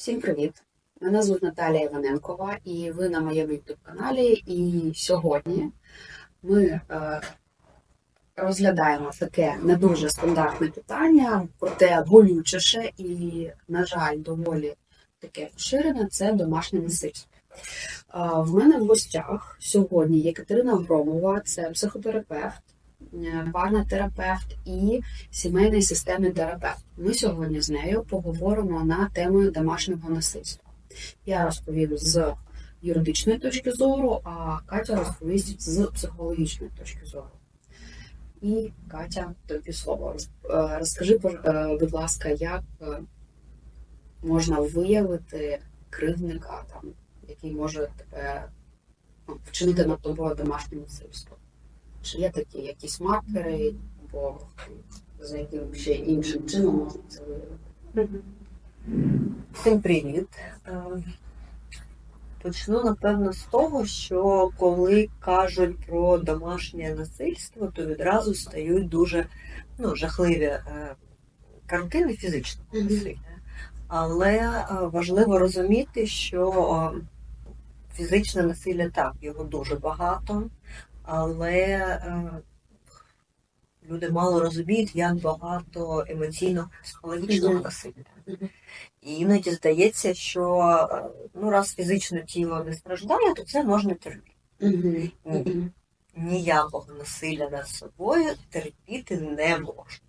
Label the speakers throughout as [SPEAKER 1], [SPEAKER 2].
[SPEAKER 1] Всім привіт! Мене звуть Наталія Іваненкова, і ви на моєму youtube каналі. І сьогодні ми е, розглядаємо таке не дуже стандартне питання, проте болючіше і, на жаль, доволі таке поширене це домашнє насильство. Е, в мене в гостях сьогодні є Катерина Громова, це психотерапевт, е, парнотерапевт і сімейний системний терапевт. Ми сьогодні з нею поговоримо на тему домашнього насильства. Я розповім з юридичної точки зору, а Катя розповість з психологічної точки зору. І Катя, тобі слово. Е, Розкажи, е, будь ласка, як можна виявити кривдника, там, який може тебе ну, вчинити над тобою домашнє насильство? Чи є такі якісь маркери, або за яким ще іншим чином можна це виявити?
[SPEAKER 2] Всім привіт. Е, Почну, напевно, з того, що коли кажуть про домашнє насильство, то відразу стають дуже ну, жахливі е, картини фізичного насилля. Але е, важливо розуміти, що е, фізичне насилля так, його дуже багато, але е, люди мало розуміють, як багато емоційного психологічного насилля. І іноді здається, що е, ну, раз фізичне тіло не страждає, то це можна терпіти. Ні. Ніякого насилля над собою терпіти не можна.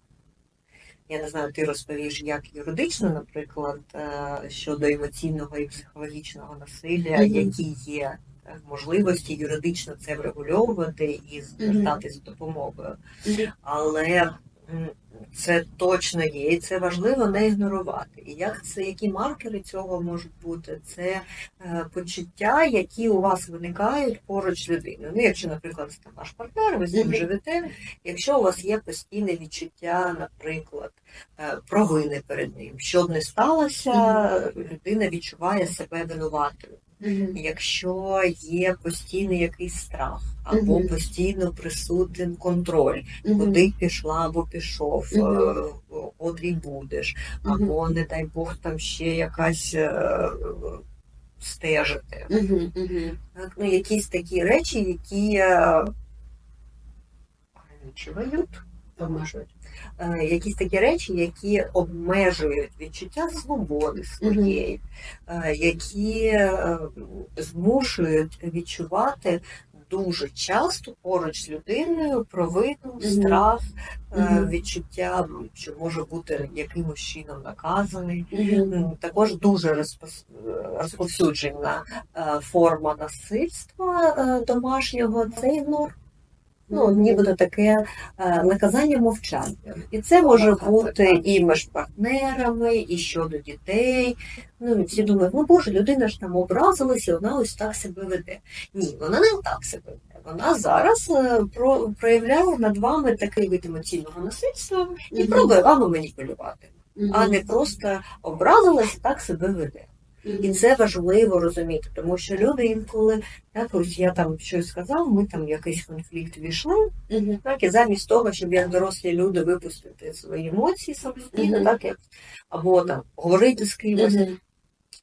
[SPEAKER 2] Я не знаю, ти розповіш, як юридично, наприклад, е, щодо емоційного і психологічного насилля, які є можливості юридично це врегульовувати і звертатись з допомогою. Але це точно є, і це важливо не ігнорувати. І як це, які маркери цього можуть бути? Це е, почуття, які у вас виникають поруч людиною. Ну, якщо, наприклад, це ваш партнер, ви з ним живете, якщо у вас є постійне відчуття, наприклад, е, провини перед ним, що б не сталося, людина відчуває себе винуватою. Якщо є постійний якийсь страх або постійно присутній контроль, куди пішла або пішов, е, котрій будеш, або, не дай Бог, там ще якась е, стежити.
[SPEAKER 1] Мгм.
[SPEAKER 2] Так, ну, якісь такі речі, які е, ограничують,
[SPEAKER 1] Обмежують.
[SPEAKER 2] Е, якісь такі речі, які обмежують відчуття свободи своєї, е, які е, змушують відчувати дуже часто поруч з людиною провину, страх, відчуття, що може бути якимось чином наказаний. Також дуже розповсюджена форма насильства домашнього. Це ігнор. Ну, нібито таке е, наказання мовчанням. І це може
[SPEAKER 1] Так, так,
[SPEAKER 2] бути і між партнерами, і щодо дітей. Ну, і всі думають, ну боже, людина ж там образилася, вона ось так себе веде. Ні, вона не так себе веде. Вона зараз е, про, проявляє над вами такий вид емоційного насильства і пробує вами маніпулювати, а не просто образилась і так себе веде. І це важливо розуміти, тому що люди інколи, так ось я там щось сказав, ми там в якийсь конфлікт війшли, так, і замість того, щоб як дорослі люди випустити свої емоції самостійно, так, як, або там говорити з кимось,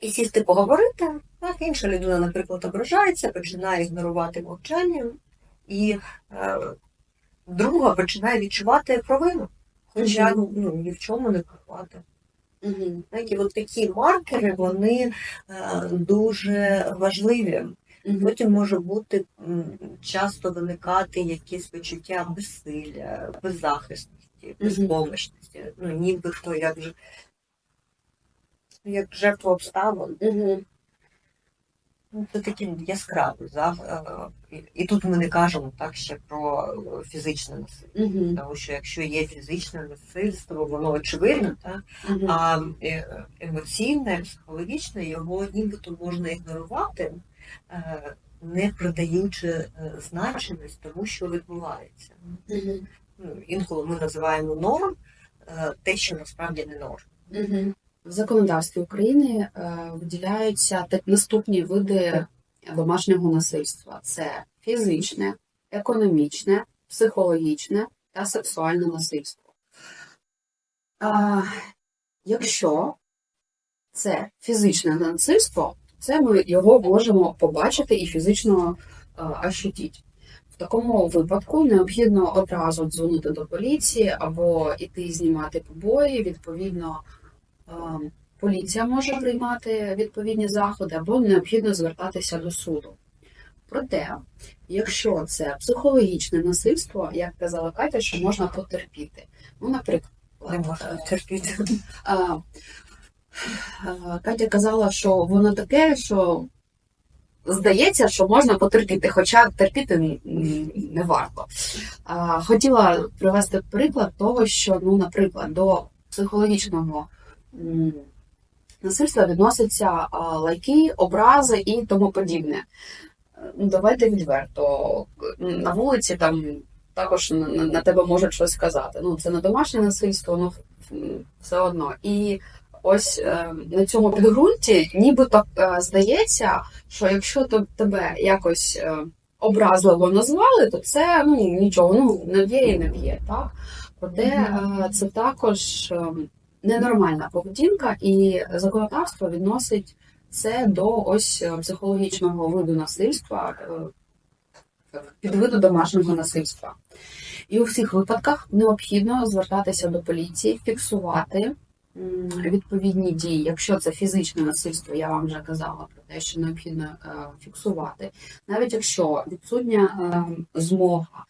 [SPEAKER 2] і сісти поговорити, так, інша людина, наприклад, ображається, починає ігнорувати мовчанням, і е, друга починає відчувати провину, хоча ну, ні в чому не винувати. Так, і от такі маркери вони е, дуже важливі. Потім може бути часто виникати якісь почуття безсилля, беззахисності, безпомощності. Ну, нібито як же як жертва обставин. Ну, Це такі яскраві. за- е, і- тут ми не кажемо так ще про е, фізичне насильство.
[SPEAKER 1] Мгм.
[SPEAKER 2] Тому що якщо є фізичне насильство, воно очевидно, так?
[SPEAKER 1] Мгм.
[SPEAKER 2] А е, емоційне, психологічне його нібито можна ігнорувати, не придаючи значимість тому, що відбувається. Ну, Інколи ми називаємо норм те, що насправді не норм.
[SPEAKER 1] Мгм. В законодавстві України е, виділяються наступні види домашнього насильства: це фізичне, економічне, психологічне та сексуальне насильство. А, якщо це фізичне насильство, це ми його можемо побачити і фізично е, ощутити. В такому випадку необхідно одразу дзвонити до поліції або іти знімати побої. Відповідно, поліція може приймати відповідні заходи, або необхідно звертатися до суду. Проте, якщо це психологічне насильство, як казала Катя, що можна потерпіти. Ну, наприклад,
[SPEAKER 2] Не можна терпіти.
[SPEAKER 1] а, а, Катя казала, що воно таке, що здається, що можна потерпіти, хоча терпіти не варто. Хотіла привести приклад того, що, ну, наприклад, до психологічного м, насильства відносяться лайки, образи і тому подібне. Е, Ну, давайте відверто. На вулиці там також на, на- на тебе можуть щось сказати. Ну, це не домашнє насильство, ну все одно. І ось е, на цьому підґрунті нібито е, здається, що якщо тебе якось е, образливо назвали, то це ну нічого, ну не б'є і не б'є, так? Проте е, це також е, ненормальна поведінка, і законодавство відносить це до ось е, психологічного виду насильства, е, підвиду домашнього насильства. І у всіх випадках необхідно звертатися до поліції, фіксувати відповідні дії. Якщо це фізичне насильство, я вам вже казала про те, що необхідно е, фіксувати, навіть якщо відсутня е, змога.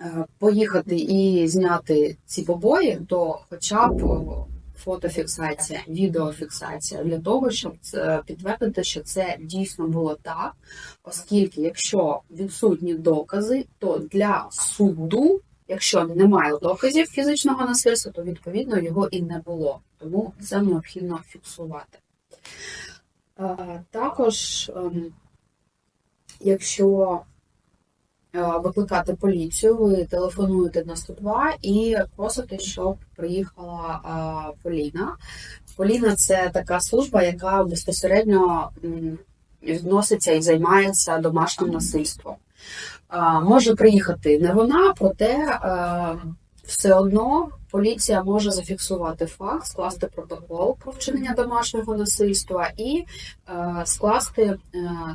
[SPEAKER 1] Е, Поїхати і зняти ці побої, то хоча б фотофіксація, відеофіксація для того, щоб підтвердити, що це дійсно було так, оскільки якщо відсутні докази, то для суду, якщо немає доказів фізичного насильства, то відповідно його і не було. Тому це необхідно фіксувати. Е, Також, ем, якщо викликати поліцію, ви телефонуєте на 102 і просите, щоб приїхала е, Поліна. Поліна це така служба, яка безпосередньо відноситься і займається домашнім насильством. Може приїхати не вона, проте е, все одно поліція може зафіксувати факт, скласти протокол про вчинення домашнього насильства і е, скласти е,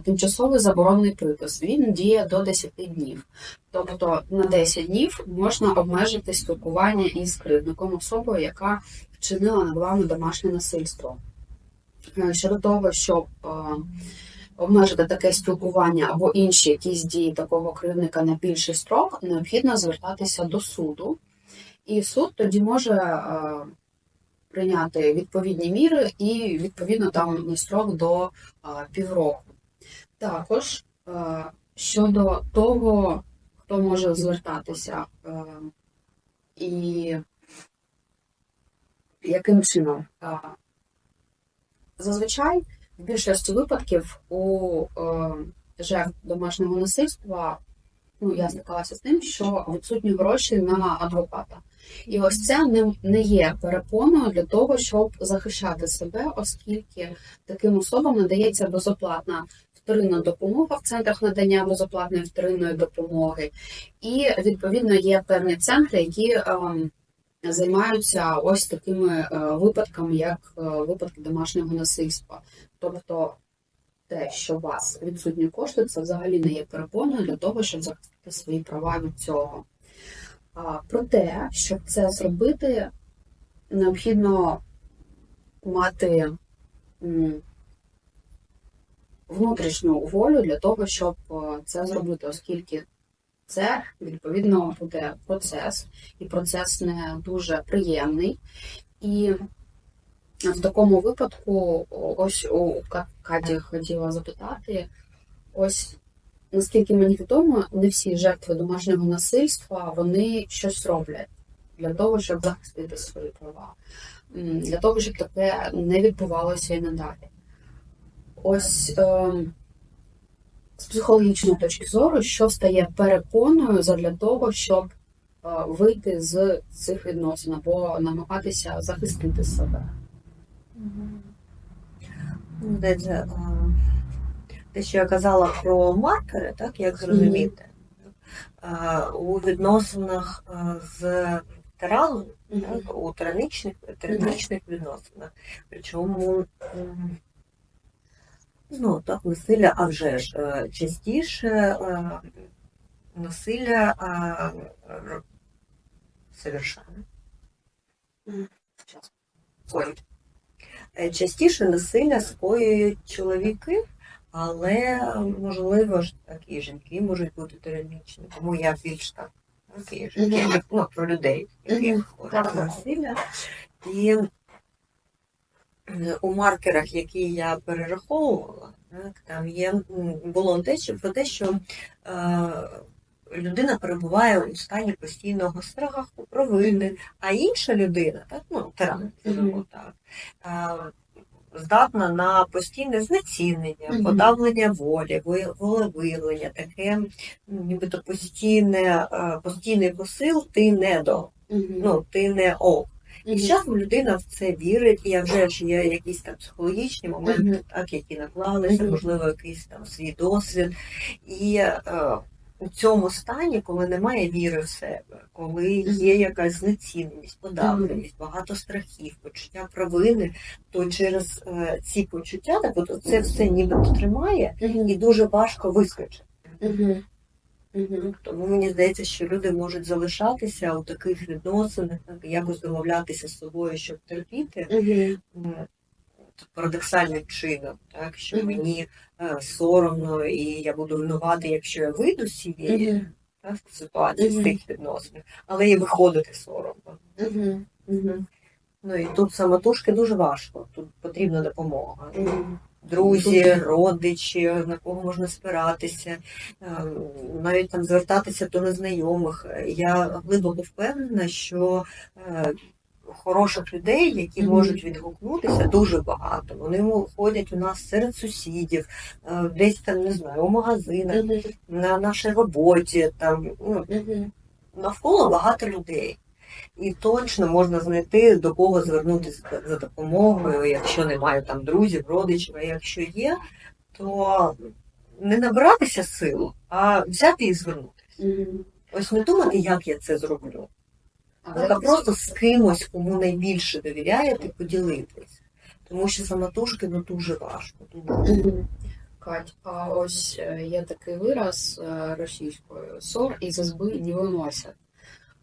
[SPEAKER 1] тимчасовий заборонний припис. Він діє до 10 днів. Тобто на 10 днів можна обмежити спілкування із кривдником особою, яка вчинила над вами домашнє насильство. Е, Щодо того, щоб е, обмежити таке спілкування або інші якісь дії такого кривдника на більший строк, необхідно звертатися до суду, і суд тоді може е, прийняти відповідні міри і відповідно там на строк до е, півроку. Також е, щодо того, хто може звертатися і яким чином. Зазвичай в більшості випадків у жертв домашнього насильства ну, я стикалася з тим, що відсутні гроші на адвоката. І ось це не, не є перепоною для того, щоб захищати себе, оскільки таким особам надається безоплатна вторинна допомога в центрах надання безоплатної вторинної допомоги. І відповідно є певні центри, які ем, займаються ось такими е, випадками, як е, випадки домашнього насильства. Тобто те, що у вас відсутні кошти, це взагалі не є перепоною для того, щоб захистити свої права від цього. А, Проте, щоб це зробити, необхідно мати внутрішню волю для того, щоб е, це зробити, оскільки це відповідно буде процес, і процес не дуже приємний. І в такому випадку, ось у Ка- Каті хотіла запитати, ось наскільки мені відомо, не всі жертви домашнього насильства вони щось роблять для того, щоб захистити свої права, для того, щоб таке не відбувалося і надалі. Ось ем, з психологічної точки зору, що стає перепоною задля того, щоб е, вийти з цих відносин або намагатися захистити себе.
[SPEAKER 2] Е, те, що я казала про маркери, так, як зрозуміти, Е, у відносинах з тираном так, у тиранічних, тиранічних відносинах. Причому ну, так, насилля, а вже ж е, частіше е, насилля совершенно. Щас. Е, Частіше насилля скоюють чоловіки, але можливо ж так і жінки можуть бути тиранічні. Тому я більш так, і жінки, ну, про людей, які хворі насилля. І е, у маркерах, які я перераховувала, так, там є було те, що про те, що е, людина перебуває у стані постійного страху, провини, а інша людина, так, ну, тиран,
[SPEAKER 1] Мгм.
[SPEAKER 2] так, е, здатна на постійне знецінення,
[SPEAKER 1] Мгм.
[SPEAKER 2] подавлення волі, ви- волевиявлення, таке нібито постійне, е, постійний посил, ти не до,
[SPEAKER 1] Мгм.
[SPEAKER 2] ну, ти не ок. І з часом людина в це вірить, і я вже ж є якісь там психологічні моменти,
[SPEAKER 1] Мгм.
[SPEAKER 2] так, які наклалися,
[SPEAKER 1] Мгм.
[SPEAKER 2] можливо, якийсь там свій досвід. І е, у цьому стані, коли немає віри в себе, коли є якась знеціненість, подавленість, багато страхів, почуття провини, то через е, ці почуття, так от це все нібито тримає, і дуже важко вискочити.
[SPEAKER 1] Мгм.
[SPEAKER 2] Тому мені здається, що люди можуть залишатися у таких відносинах, якось домовлятися з собою, щоб терпіти
[SPEAKER 1] Мгм.
[SPEAKER 2] Парадоксальним чином, так що
[SPEAKER 1] Мгм.
[SPEAKER 2] мені е, соромно і я буду винувати, якщо я вийду з цієї
[SPEAKER 1] Мгм.
[SPEAKER 2] так, ситуації, з тих відносин, але і виходити соромно.
[SPEAKER 1] Мгм. Мгм.
[SPEAKER 2] Ну і тут самотужки дуже важко. Тут потрібна допомога.
[SPEAKER 1] Мгм.
[SPEAKER 2] Друзі, родичі, на кого можна спиратися, е, навіть там звертатися до незнайомих. Я глибоко впевнена, що е, хороших людей, які можуть відгукнутися, дуже багато. Вони ходять у нас серед сусідів, е, десь там не знаю, у магазинах, на нашій роботі. Там ну, навколо багато людей. І точно можна знайти до кого звернутися за допомогою, якщо немає там друзів, родичів, а якщо є, то не набиратися сил, а взяти і звернутися. Ось не думати, як я це зроблю,
[SPEAKER 1] Але
[SPEAKER 2] просто з кимось, кому найбільше довіряєте, поділитись. Тому що самотужки ну дуже важко. Дуже.
[SPEAKER 1] Кать, а ось е, є такий вираз е, російською сор і зазби не виносять.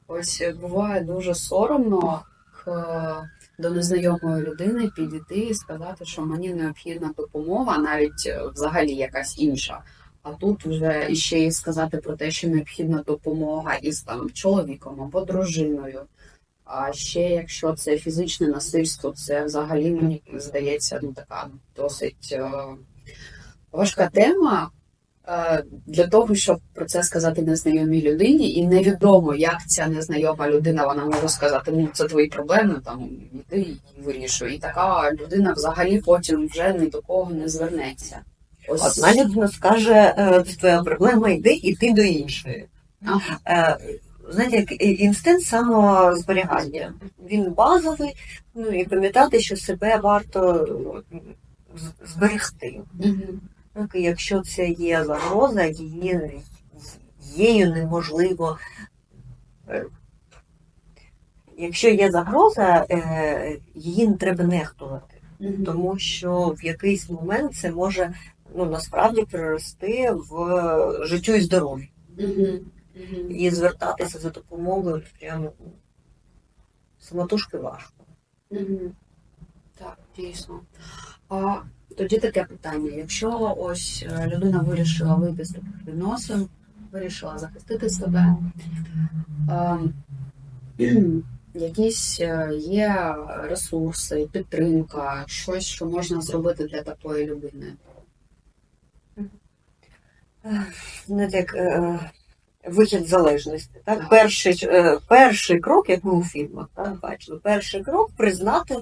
[SPEAKER 1] Ось е, буває дуже соромно к- до незнайомої людини підійти і сказати, що мені необхідна допомога, навіть взагалі якась інша. А тут вже іще і сказати про те, що необхідна допомога із там чоловіком або дружиною. А ще якщо це фізичне насильство, це взагалі мені здається ну така досить е, важка тема е, для того, щоб про це сказати незнайомій людині, і невідомо, як ця незнайома людина вона може сказати, ну це твої проблеми, там іди і вирішуй. І така людина взагалі потім вже ні до кого не звернеться. Ось
[SPEAKER 2] Одна людина скаже, е, це твоя проблема, йди, іди до іншої.
[SPEAKER 1] Ага.
[SPEAKER 2] Е, Знаєте, як інстинкт самозберігання. Він базовий, ну і пам'ятати, що себе варто зберегти. І якщо це є загроза, її її неможливо. е, Якщо є загроза, її не треба нехтувати, тому що в якийсь момент це може ну, насправді перерости в життю і здоров'я.
[SPEAKER 1] Мгм. Мгм.
[SPEAKER 2] І звертатися за допомогою прямо самотужки важко.
[SPEAKER 1] Мгм. Так, дійсно. А тоді таке питання: якщо ось е, людина вирішила вийти з таких відносин, вирішила захистити себе, ем, якісь е, є ресурси, підтримка, щось, що можна зробити для такої людини.
[SPEAKER 2] Знаєте, як е, вихід залежності. Так? Перший, е, перший крок, як ми у фільмах так, бачили, перший крок признати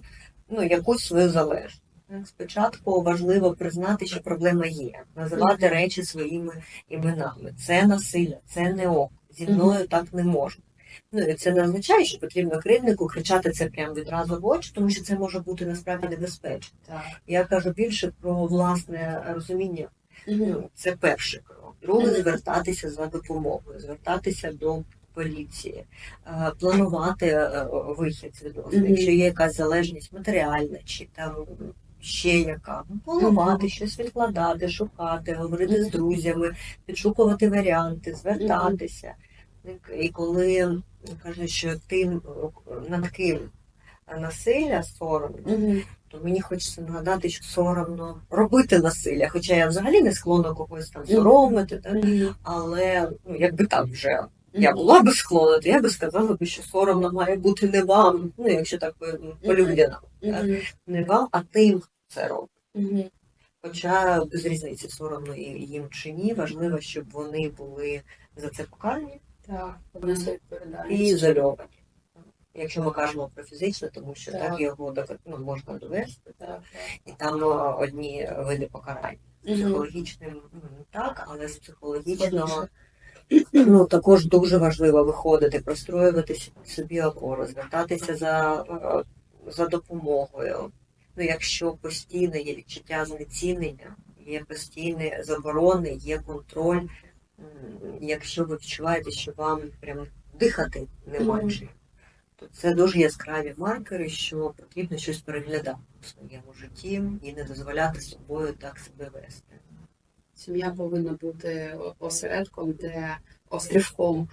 [SPEAKER 2] ну, якусь свою залежність. Спочатку важливо признати, що проблема є, називати речі своїми іменами. Це насилля, це не ок. Зі мною так не можна. Ну і це не означає, що потрібно кривднику кричати це прямо відразу в очі, тому що це може бути насправді небезпечно.
[SPEAKER 1] Так.
[SPEAKER 2] Я кажу більше про власне розуміння Це перший крок. Другий звертатися за допомогою, звертатися до поліції, е, планувати е, вихід з відносин, якщо є якась залежність матеріальна чи там ще яка, ну, планувати, щось відкладати, шукати, говорити з друзями, підшукувати варіанти, звертатися. І коли кажуть, що ти над ким насилля соромно, то мені хочеться нагадати, що соромно робити насилля. Хоча я взагалі не склонна когось там соромити, так? але ну, якби так вже я була би склонна, то я би сказала би, що соромно має бути не вам, ну якщо так по-людяному, так? не вам, а тим хто це робить. Хоча без різниці соромно їм чи ні, важливо, щоб вони були за це покарані і ізольовані. Якщо ми кажемо про фізичне, тому що так,
[SPEAKER 1] Так.
[SPEAKER 2] його ну, можна довести,
[SPEAKER 1] Так,
[SPEAKER 2] і там ну, одні види покарань. Психологічним так, але з психологічного ну, також дуже важливо виходити, простроювати собі опору, звертатися за, е, за допомогою. Ну, якщо постійно є відчуття знецінення, є постійні заборони, є контроль, якщо ви відчуваєте, що вам прям дихати нема
[SPEAKER 1] Мгм.
[SPEAKER 2] чим, то це дуже яскраві маркери, що потрібно щось переглядати в своєму житті і не дозволяти собою так себе вести.
[SPEAKER 1] Сім'я повинна бути осередком, де острівком,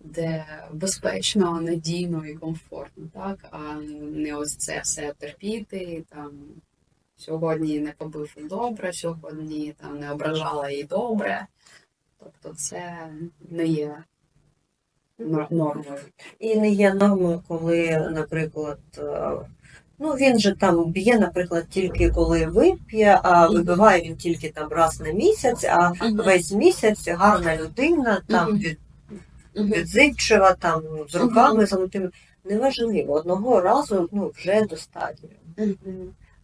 [SPEAKER 1] де безпечно, надійно і комфортно, так? А не ось це все терпіти, там сьогодні не побив і добре, сьогодні там не ображала і добре. Тобто це не є нормою.
[SPEAKER 2] І не є нормою, коли, наприклад, е, ну він же там б'є, наприклад, тільки коли вип'є, а вибиває він тільки там раз на місяць, а весь місяць гарна людина, там від, відзивчива, там з руками золотими. Неважливо, одного разу ну, вже достатньо.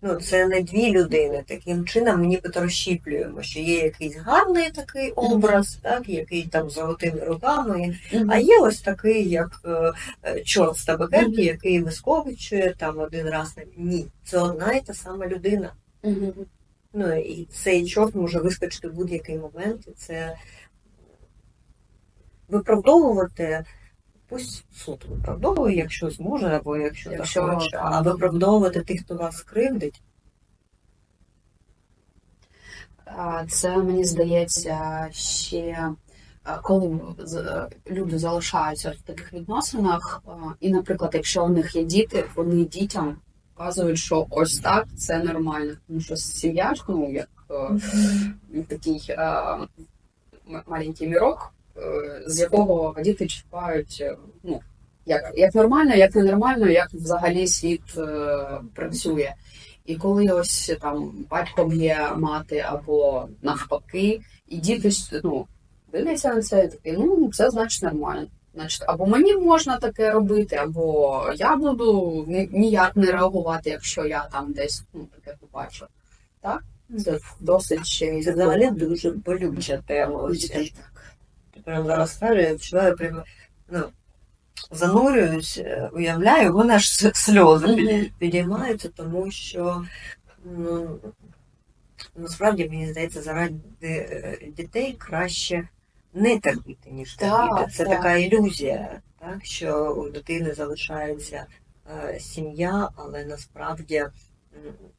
[SPEAKER 2] Ну, це не дві людини. Таким чином ми ніби розщіплюємо, що є якийсь гарний такий образ, так, який там з золотими руками, а є ось такий, як е, е, чорт з табакерки, який висковичує там один раз на ні. Це одна і та сама людина. Ну і цей чорт може вискочити в будь-який момент. І це виправдовувати. Пусть суд виправдовує, якщо зможе, або якщо,
[SPEAKER 1] Якщо,
[SPEAKER 2] так хоче, а виправдовувати тих, хто вас кривдить.
[SPEAKER 1] Це мені здається ще коли люди залишаються в таких відносинах, і, наприклад, якщо у них є діти, вони дітям показують, що ось так це нормально. Тому що сім'я ну як е, такий е, маленький мірок, е, з якого діти чекають, е, ну як, як нормально, як ненормально, як взагалі світ е, працює. І коли ось там батько б'є мати або навпаки, і діти ну, дивляться на це і такі, ну це значить нормально. Значить, або мені можна таке робити, або я буду ніяк не реагувати, якщо я там десь ну, таке побачу. Так? Це досить ще
[SPEAKER 2] взагалі дуже болюча тема. Прямо зараз кажу, я відчуваю прямо, ну, занурююсь, е, уявляю, вони аж с- сльози під- підіймаються, тому що ну, насправді мені здається, заради е, дітей краще не терпіти, ніж
[SPEAKER 1] Так,
[SPEAKER 2] терпіти. Це
[SPEAKER 1] так.
[SPEAKER 2] така ілюзія, так, що у дитини залишається е, сім'я, але насправді м,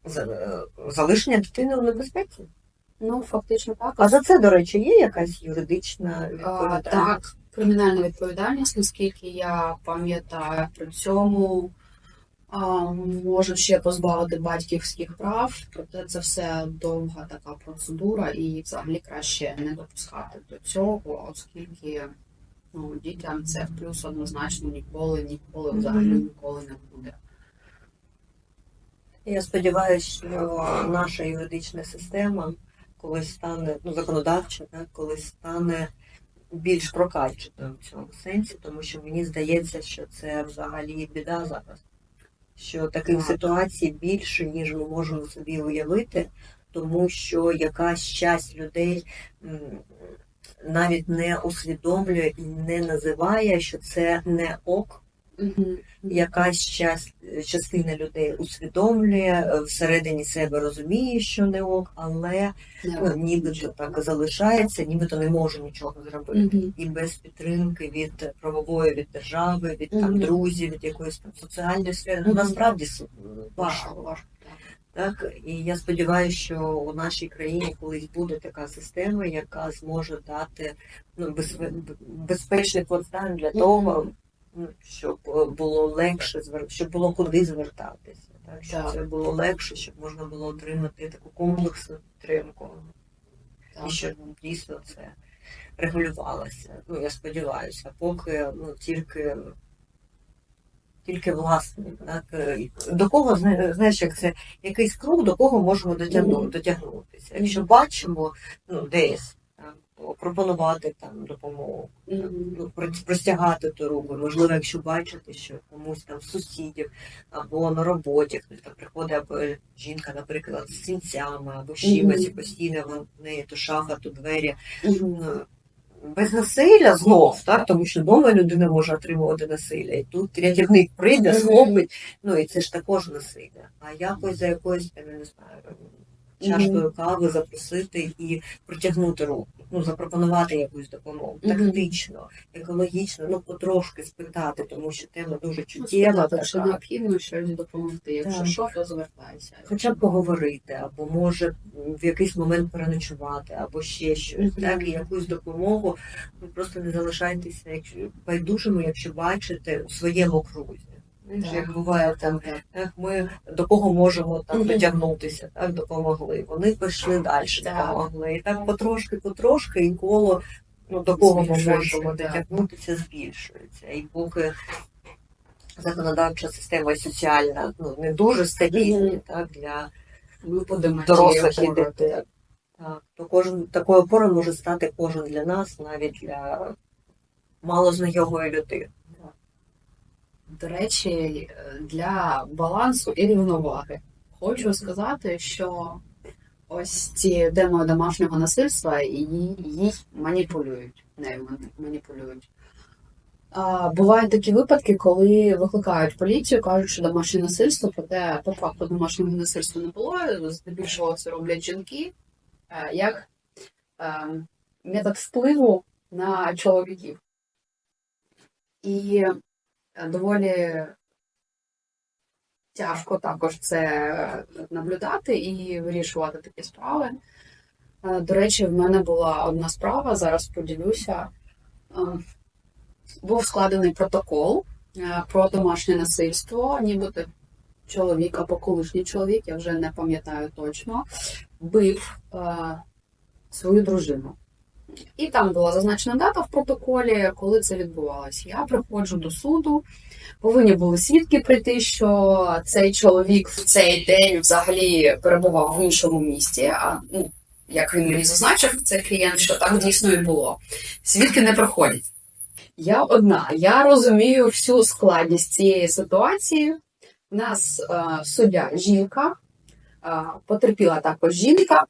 [SPEAKER 2] за- е, залишення дитини у небезпеці.
[SPEAKER 1] Ну, фактично так.
[SPEAKER 2] А за це, до речі, є якась юридична
[SPEAKER 1] А,
[SPEAKER 2] відповідальність?
[SPEAKER 1] так, кримінальна відповідальність, наскільки я пам'ятаю, при цьому а, можуть ще позбавити батьківських прав, проте це все довга така процедура, і взагалі краще не допускати до цього, оскільки ну, дітям це в плюс однозначно ніколи, ніколи, взагалі ніколи не буде.
[SPEAKER 2] Я сподіваюся, що наша юридична система колись стане, ну, законодавча, так, колись стане більш прокаченою в цьому сенсі, тому що мені здається, що це взагалі біда зараз. Що таких
[SPEAKER 1] Так.
[SPEAKER 2] ситуацій більше, ніж ми можемо собі уявити, тому що якась часть людей навіть не усвідомлює і не називає, що це не ок. Якась час, частина людей усвідомлює, е, всередині себе розуміє, що не ок, але ну, нібито так залишається, нібито не може нічого зробити.
[SPEAKER 1] Мгм.
[SPEAKER 2] І без підтримки від правової, від держави, від там
[SPEAKER 1] Мгм.
[SPEAKER 2] друзів, від якоїсь там соціальної сфери. Ну насправді
[SPEAKER 1] Важко,
[SPEAKER 2] важко.
[SPEAKER 1] так.
[SPEAKER 2] І я сподіваюся, що у нашій країні колись буде така система, яка зможе дати ну, безпе- безпечний плацдарм для того, щоб е, було легше щоб було куди звертатися. Так, щоб
[SPEAKER 1] Так.
[SPEAKER 2] це було легше, щоб можна було отримати таку комплексну підтримку.
[SPEAKER 1] Так.
[SPEAKER 2] І щоб дійсно це регулювалося. Ну, я сподіваюся, поки ну, тільки, тільки власник. Так? е, До кого, знаєш, як це якийсь круг, до кого можемо дотягнути, дотягнутися. Якщо бачимо ну, десь, пропонувати там допомогу,
[SPEAKER 1] Мгм.
[SPEAKER 2] ну, про- простягати ту руку. Можливо, якщо бачите, що комусь там з сусідів або на роботі хтось там приходить, або жінка, наприклад, з сінцями, або з чимось, і постійно в неї то шафа, то двері.
[SPEAKER 1] Мгм.
[SPEAKER 2] Ну, Без насилля знов, так, тому що вдома людина може отримувати насилля, і тут рятівник прийде, схопить, ну і це ж також насилля. А якось за якоюсь, я не знаю, чашкою кави запросити і протягнути руку, ну запропонувати якусь допомогу, тактично, екологічно, ну потрошки спитати, тому що тема дуже
[SPEAKER 1] Ну,
[SPEAKER 2] чуттєва.
[SPEAKER 1] Чи
[SPEAKER 2] така.
[SPEAKER 1] необхідно щось допомогти? Якщо
[SPEAKER 2] Так.
[SPEAKER 1] що, то звертайся.
[SPEAKER 2] Хоча б поговорити, або може в якийсь момент переночувати, або ще щось, так, і якусь допомогу. Ви просто не залишайтеся якщо, байдужими, якщо бачите у своєму крузі. Знаєш. Як буває там,
[SPEAKER 1] так,
[SPEAKER 2] ми до кого можемо там дотягнутися, так, допомогли. Вони пішли далі, допомогли. І так потрошки, потрошки, і коло ну, до кого ми можемо дотягнутися, збільшується. І поки законодавча система соціальна ну, не дуже стабільні,
[SPEAKER 1] Мгм.
[SPEAKER 2] так, для дорослих і дітей. Так, то кожен такою опорою може стати кожен для нас, навіть для малознайомої людини.
[SPEAKER 1] До речі, для балансу і рівноваги хочу сказати, що ось ці теми домашнього насильства її, їй маніпулюють. Нею маніпулюють. А, бувають такі випадки, коли викликають поліцію, кажуть, що домашнє насильство, проте по факту домашнього насильства не було. Здебільшого це роблять жінки, е, як е, метод впливу на чоловіків. І доволі тяжко також це наблюдати і вирішувати такі справи. Е, До речі, в мене була одна справа, зараз поділюся. Е, Був складений протокол е, про домашнє насильство, нібито чоловік або колишній чоловік, я вже не пам'ятаю точно, бив свою дружину. І там була зазначена дата в протоколі, коли це відбувалося. Я приходжу до суду. Повинні були свідки прийти, що цей чоловік в цей день взагалі перебував в іншому місті. А ну, як він мені зазначив, цей клієнт, що так дійсно і було. Свідки не приходять. Я одна. Я розумію всю складність цієї ситуації. У нас е, суддя жінка, е, потерпіла також жінка,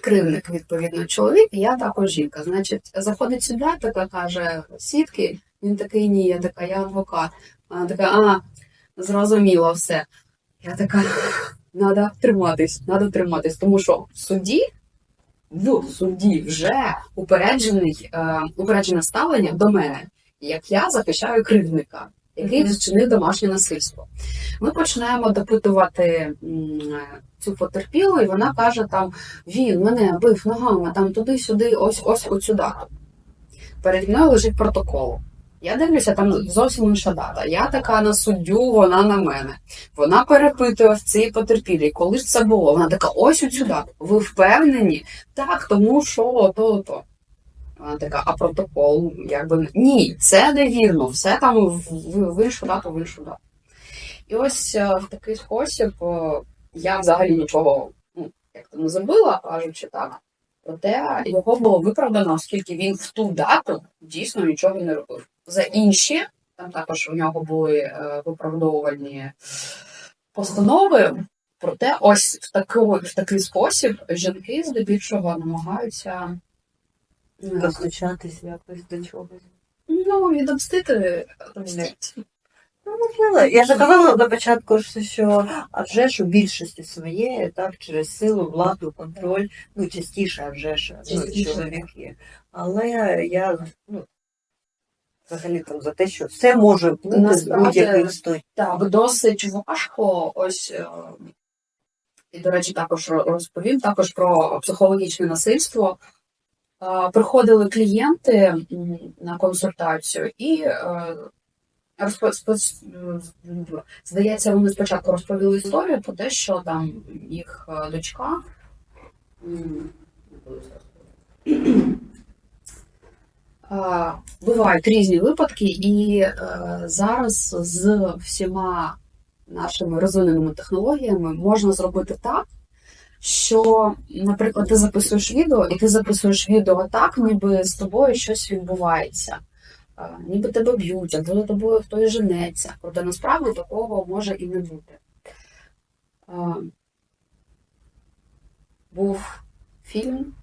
[SPEAKER 1] кривник, відповідно, чоловік, я також жінка. Значить, заходить суддя, така каже: свідки. Він такий, ні, я така, я адвокат. Вона така, а, зрозуміло все. Я така, треба триматись, треба триматись, тому що в суді, в суді вже упереджений, е, упереджене ставлення до мене, як я захищаю кривдника, який вчинив домашнє насильство. Ми починаємо допитувати цю потерпілу, і вона каже там: він мене бив ногами там туди-сюди, ось ось оцю дату. Перед мною лежить протокол. Я дивлюся, там зовсім інша дата. Я така на суддю, вона на мене. Вона перепитує в цій потерпілій, коли ж це було. Вона така, ось оцю дату. Ви впевнені? Так, тому що то, то. Вона така, а протокол, якби ні, це невірно, все там в, іншу дату, в іншу дату. І ось е, в такий спосіб е, я взагалі нічого ну, як то не зробила, кажучи так. Проте його було виправдано, оскільки він в ту дату дійсно нічого не робив. За інші, там також у нього були е, виправдовувальні постанови. Проте, ось в такий, в такий спосіб жінки здебільшого намагаються
[SPEAKER 2] Достучатись якось до чогось.
[SPEAKER 1] ну, відомстити. відомстити.
[SPEAKER 2] Ну, можливо. Я ж казала на початку, що- а вже ж у більшості своєї, так, через силу, владу, контроль, ну, частіше, а вже ж ну, чоловіки. Але я ну, взагалі там за те, що все може бути з будь-яких сторін.
[SPEAKER 1] Так, досить важко. Ось е, і, до речі, також розповім також про психологічне насильство. Приходили клієнти на консультацію і е, здається, вони спочатку розповіли історію про те, що там їх е, дочка. Бувають різні випадки, і е, зараз з всіма нашими розвиненими технологіями можна зробити так, що, наприклад, ти записуєш відео, і ти записуєш відео так, ніби з тобою щось відбувається. Ніби тебе б'ють, або за тобою хтось женеться. Проте насправді такого може і не бути. Був фільм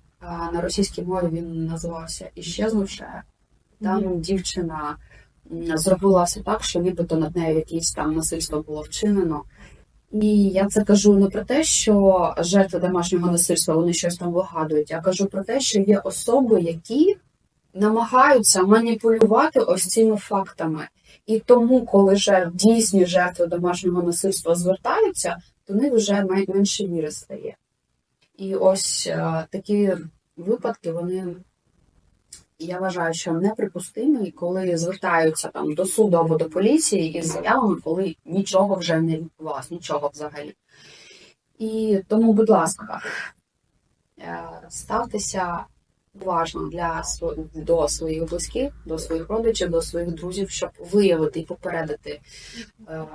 [SPEAKER 1] на російській мові він називався Іщезнувше. Там дівчина зробила все так, що нібито над нею якесь там насильство було вчинено. І я це кажу не про те, що жертви домашнього насильства вони щось там вигадують. Я кажу про те, що є особи, які намагаються маніпулювати ось цими фактами. І тому, коли жертв, дійсні жертви домашнього насильства звертаються, то них вже мен- менше віри стає. І ось е, такі випадки, вони я вважаю, що неприпустимі, коли звертаються там до суду або до поліції із заявами, коли нічого вже не відбувалось, нічого взагалі. І тому, будь ласка, е, ставтеся уважно для до своїх близьких, до своїх родичів, до своїх друзів, щоб виявити і попередити е,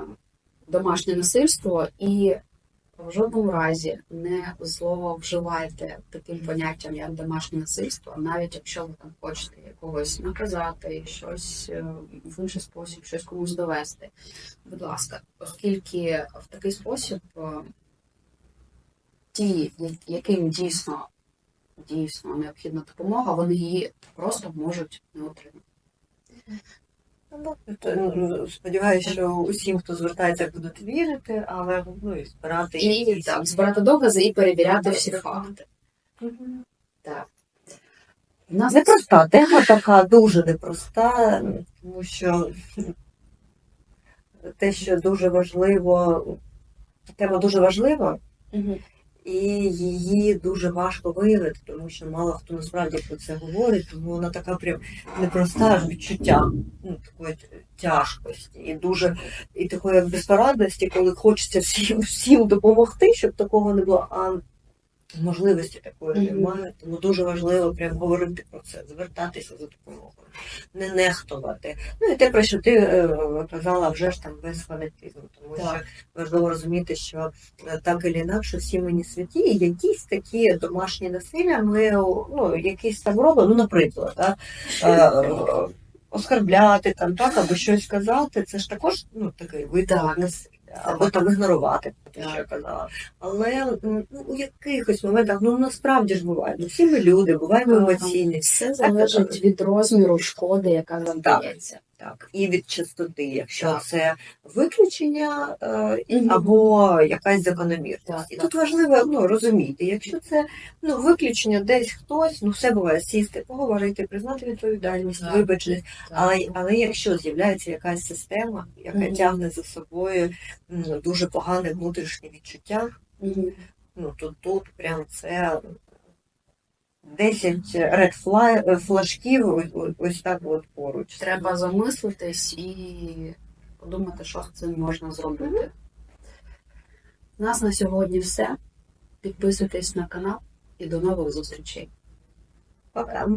[SPEAKER 1] домашнє насильство і в жодному разі не зловживайте таким поняттям, як домашнє насильство, навіть якщо ви там хочете когось наказати, щось е, в інший спосіб, щось комусь довести. Будь ласка, оскільки в такий спосіб е, ті, яким дійсно дійсно необхідна допомога, вони її просто можуть не отримати.
[SPEAKER 2] Ну, ну, Сподіваюся, що усім, хто звертається, будуть вірити, але ну, і збирати
[SPEAKER 1] І так, збирати докази і перевіряти всі факти. Так. Нас
[SPEAKER 2] Непроста тема така, дуже непроста, тому що те, що дуже важливо, тема дуже важлива,
[SPEAKER 1] Мгм.
[SPEAKER 2] І її дуже важко виявити, тому що мало хто насправді про це говорить, тому вона така прям непроста аж відчуття ну, такої тяжкості і дуже і такої безпорадності, коли хочеться всім, всім допомогти, щоб такого не було. А можливості такої немає, тому дуже важливо прям говорити про це, звертатися за допомогою, не нехтувати. Ну і те, про що ти е, казала, вже ж там без фанатизму, тому
[SPEAKER 1] Так.
[SPEAKER 2] що важливо розуміти, що е, так і інакше всі мені святі, і якісь такі домашні насилля ми ну, якісь там робимо, ну, наприклад, так, е, оскарбляти там, так, або щось казати, це ж також ну, такий вид насилля. Або там ігнорувати, що я казала. Але ну, у якихось моментах, ну насправді ж буває. Ну, всі ми люди, буваємо емоційні.
[SPEAKER 1] Все залежить від розміру шкоди, яка завдається.
[SPEAKER 2] Так, і від частоти, якщо
[SPEAKER 1] Так.
[SPEAKER 2] це виключення е, або якась закономірність.
[SPEAKER 1] Так,
[SPEAKER 2] І
[SPEAKER 1] так.
[SPEAKER 2] тут важливо ну, розуміти, якщо це ну, виключення десь хтось, ну все буває, сісти, поговорити, признати відповідальність,
[SPEAKER 1] Так.
[SPEAKER 2] вибачитись.
[SPEAKER 1] Так.
[SPEAKER 2] Але, але якщо з'являється якась система, яка
[SPEAKER 1] Мгм.
[SPEAKER 2] тягне за собою м, дуже погане внутрішнє відчуття,
[SPEAKER 1] Мгм.
[SPEAKER 2] ну то тут прям це 10 ред флажків ось, ось- ось так от поруч.
[SPEAKER 1] Треба замислитись і подумати, що з цим можна зробити. У нас на сьогодні все. Підписуйтесь на канал і до нових зустрічей.
[SPEAKER 2] Пока.